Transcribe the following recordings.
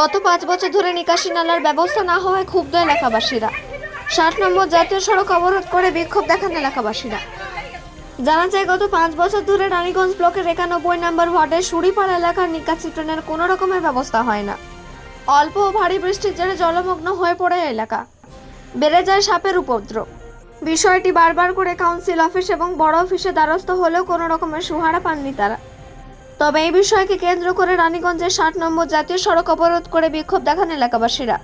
গত পাঁচ বছর ধরে নিকাশি নালার ব্যবস্থা না হওয়ায় ক্ষুব্ধ এলাকাবাসীরা। ষাট নম্বর জাতীয় সড়ক অবরোধ করে বিক্ষোভ দেখান এলাকাবাসীরা। জানা যায়, গত পাঁচ বছর ধরে রানীগঞ্জ ব্লকের একানব্বই নম্বর ওয়ার্ডের সুরিপাড়া এলাকার নিকাশি ট্রেনের কোনো রকমের ব্যবস্থা হয় না। অল্প ও ভারী বৃষ্টির জেরে জলমগ্ন হয়ে পড়ে এলাকা। বেড়ে যায় সাপের উপদ্রব। বিষয়টি বারবার করে কাউন্সিল অফিস এবং বড় অফিসে দ্বারস্থ হলেও কোনো রকমের সুহারা পাননি তারা। তবে এই বিষয়কে কেন্দ্র করে রানীগঞ্জের ষাট নম্বর জাতীয় সড়ক অবরোধ করে বিক্ষোভ দেখান এলাকাবাসীরা।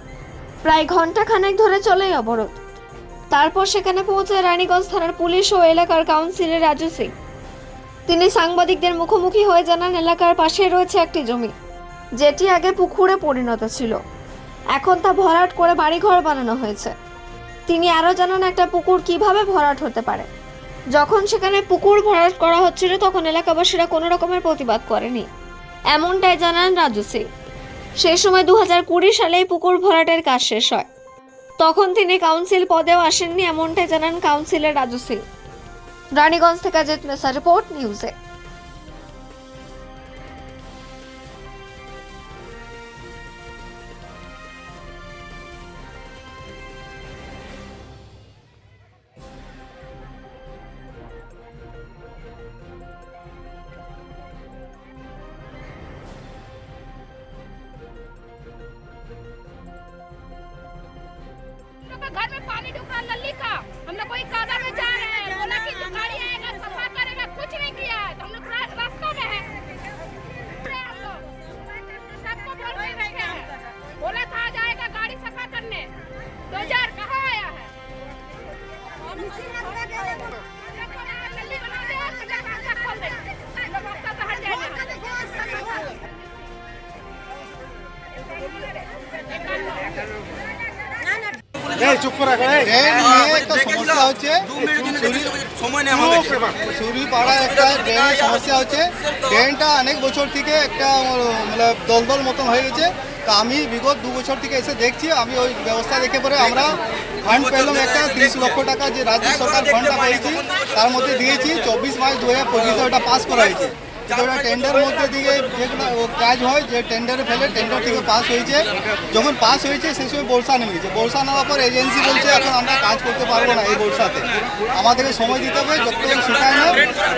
প্রায় ঘণ্টা খানেক ধরে চলে অবরোধ। তারপর সেখানে পৌঁছে রানীগঞ্জ থানার পুলিশ ও এলাকার কাউন্সিলর রাজু সিং। তিনি সাংবাদিকদের মুখোমুখি হয়ে জানান, এলাকার পাশে রয়েছে একটি জমি, যেটি আগে পুকুরে পরিণত ছিল। এখন তা ভরাট করে বাড়িঘর বানানো হয়েছে। তিনি আরও জানান, একটা পুকুর কীভাবে ভরাট হতে পারে? যখন সেখানে পুকুর ভরাট করা হচ্ছিল, তখন এলাকাবাসীরা কোনো রকমের প্রতিবাদ করেনি। এমনটাই জানান রাজু সিং। সেই সময় দু হাজার কুড়ি সালে পুকুর ভরাটের কাজ শেষ হয়। তখন তিনি কাউন্সিল পদেও আসেননি, এমনটাই জানান কাউন্সিলের রাজু সিং। রানীগঞ্জ থেকে জিত মেসা রিপোর্ট, নিউজে। চুপ করে রাখো এই। ট্রেন সমস্যা হচ্ছে। সময় নেই আমাদের। সুরিপাড়া একটা ড্রেনের সমস্যা হচ্ছে। ড্রেনটা অনেক বছর থেকে একটা মানে দলদল মতন হয়ে গেছে। তা আমি বিগত দু বছর থেকে এসে দেখছি আমি ওই ব্যবস্থা দেখে পরে আমরা ফান্ড পেলাম একটা তিরিশ লক্ষ টাকা যে রাজ্য সরকার ফান্ডটা পেয়েছি তার মধ্যে দিয়েছি চব্বিশ মার্চ দু হাজার পঁচিশে ওটা পাস করা হয়েছে। টেন্ডার মধ্যে দিকে যেগুলো কাজ হয়, যে টেন্ডারে ফেলে টেন্ডার থেকে পাস হয়েছে। যখন পাস হয়েছে সেই সময় বর্ষা নেমেছে বর্ষা নেওয়ার পর এজেন্সি বলছে, এখন আমরা কাজ করতে পারব না এই বর্ষাতে। আমাদেরকে সময় দিতে হবে যতক্ষণ শুকায় না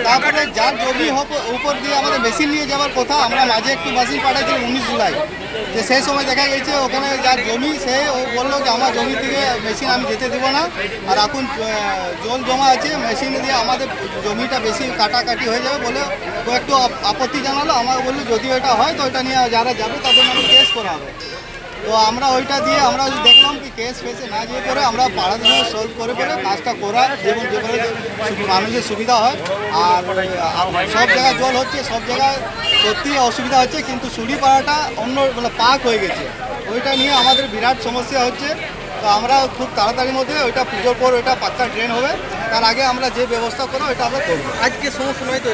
তারপরে যার জমি উপর দিয়ে আমাদের মেশিন নিয়ে যাওয়ার কথা, আমরা মাঝে একটু মেশিন পাঠাইছি উনিশ জুলাই। যে সেই সময় দেখা গেছে, ওখানে যার জমি, সে ও বলল যে, আমার জমি থেকে মেশিন আমি যেতে দেবো না। আর এখন জল জমা আছে মেশিন দিয়ে আমাদের জমিটা বেশি কাটাকাটি হয়ে যাবে বলে একটু আপত্তি জানালো আমার বলল যদি এটা হয় তো ওটা নিয়ে যারা যাবে তাদের নামে কেস করা হবে। তো আমরা ওইটা দিয়ে আমরা দেখলাম কি কেস ফেসে না যেয়ে করে আমরা পাড়ার জন্য সলভ করে করে কাজটা করা যেমন করে মানুষের সুবিধা হয়। আর সব জায়গায় জল হচ্ছে, সব জায়গায় সত্যি অসুবিধা হচ্ছে, কিন্তু সুড়ি পাড়াটা অন্য মানে পাক হয়ে গেছে। ওইটা নিয়ে আমাদের বিরাট সমস্যা হচ্ছে। তো আমরা খুব তাড়াতাড়ির মধ্যে ওইটা পুজোর পর ওইটা পাক্কা ড্রেন হবে। তার আগে আমরা যে ব্যবস্থা করব, ওইটা আমরা করব। আজকে সমস্যা নয় তো?